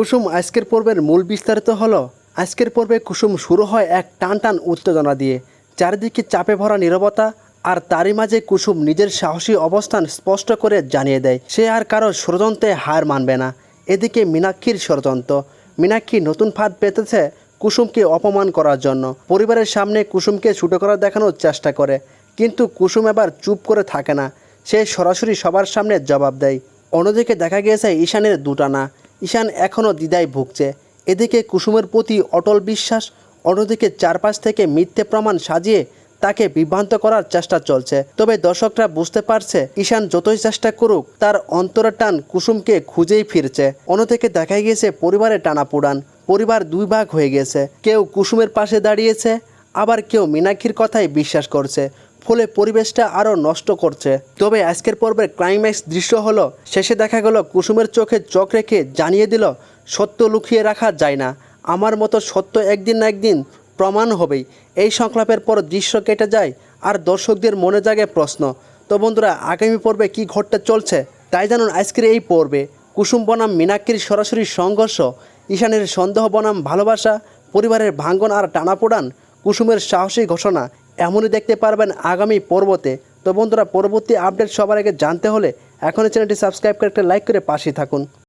কুসুম আজকের পর্বের মূল বিস্তারিত হলো, আজকের পর্বে কুসুম শুরু হয় এক টান টান উত্তেজনা দিয়ে। চারিদিকে চাপে ভরা নীরবতা আর তারই মাঝে কুসুম নিজের সাহসী অবস্থান স্পষ্ট করে জানিয়ে দেয়। সে আর কারও ষড়যন্ত্রে হার মানবে না। এদিকে মীনাক্ষীর ষড়যন্ত্র। মীনাক্ষী নতুন ফাঁদ পেতেছে কুসুমকে অপমান করার জন্য। পরিবারের সামনে কুসুমকে ছুটো করা দেখানোর চেষ্টা করে, কিন্তু কুসুম এবার চুপ করে থাকে না। সে সরাসরি সবার সামনে জবাব দেয়। অন্যদিকে দেখা গিয়েছে ঈশানের দুটানা। ঈশান এখনও দ্বিধায় ভুগছে। এদিকে কুসুমের প্রতি অটল বিশ্বাস, অন্যদিকে চারপাশ থেকে মিথ্যে প্রমাণ সাজিয়ে তাকে বিভ্রান্ত করার চেষ্টা চলছে। তবে দর্শকরা বুঝতে পারছে, ঈশান যতই চেষ্টা করুক, তার অন্তরের টান কুসুমকে খুঁজেই ফিরছে। অন্যদিকে দেখা গিয়েছে পরিবারের টানাপোড়ান পরিবার দুই ভাগ হয়ে গেছে। কেউ কুসুমের পাশে দাঁড়িয়েছে, আবার কেউ মীনাক্ষীর কথাই বিশ্বাস করছে। ফলে পরিবেশটা আরও নষ্ট করছে। তবে আজকের পর্বের ক্লাইম্যাক্স দৃশ্য হলো, শেষে দেখা গেল কুসুমের চোখে চোখ রেখে জানিয়ে দিল, সত্য লুকিয়ে রাখা যায় না। আমার মতো সত্য একদিন না একদিন প্রমাণ হবেই। এই সংলাপের পর দৃশ্য কেটে যায় আর দর্শকদের মনে জাগে প্রশ্ন, তো বন্ধুরা, আগামী পর্বে কি ঘটতে চলছে? তাই জানুন আজকের এই পর্বে। কুসুম বনাম মীনাক্ষীর সরাসরি সংঘর্ষ, ঈশানের সন্দেহ বনাম ভালোবাসা, পরিবারের ভাঙ্গন আর টানাপোড়ান, কুসুমের সাহসী ঘোষণা এমনই দেখতে পারবেন আগামী পর্বতে। তো বন্ধুরা, পরবর্তী আপডেট সবার আগে জানতে হলে এখনই চ্যানেলটি সাবস্ক্রাইব করে একটা লাইক করে পাশে থাকুন।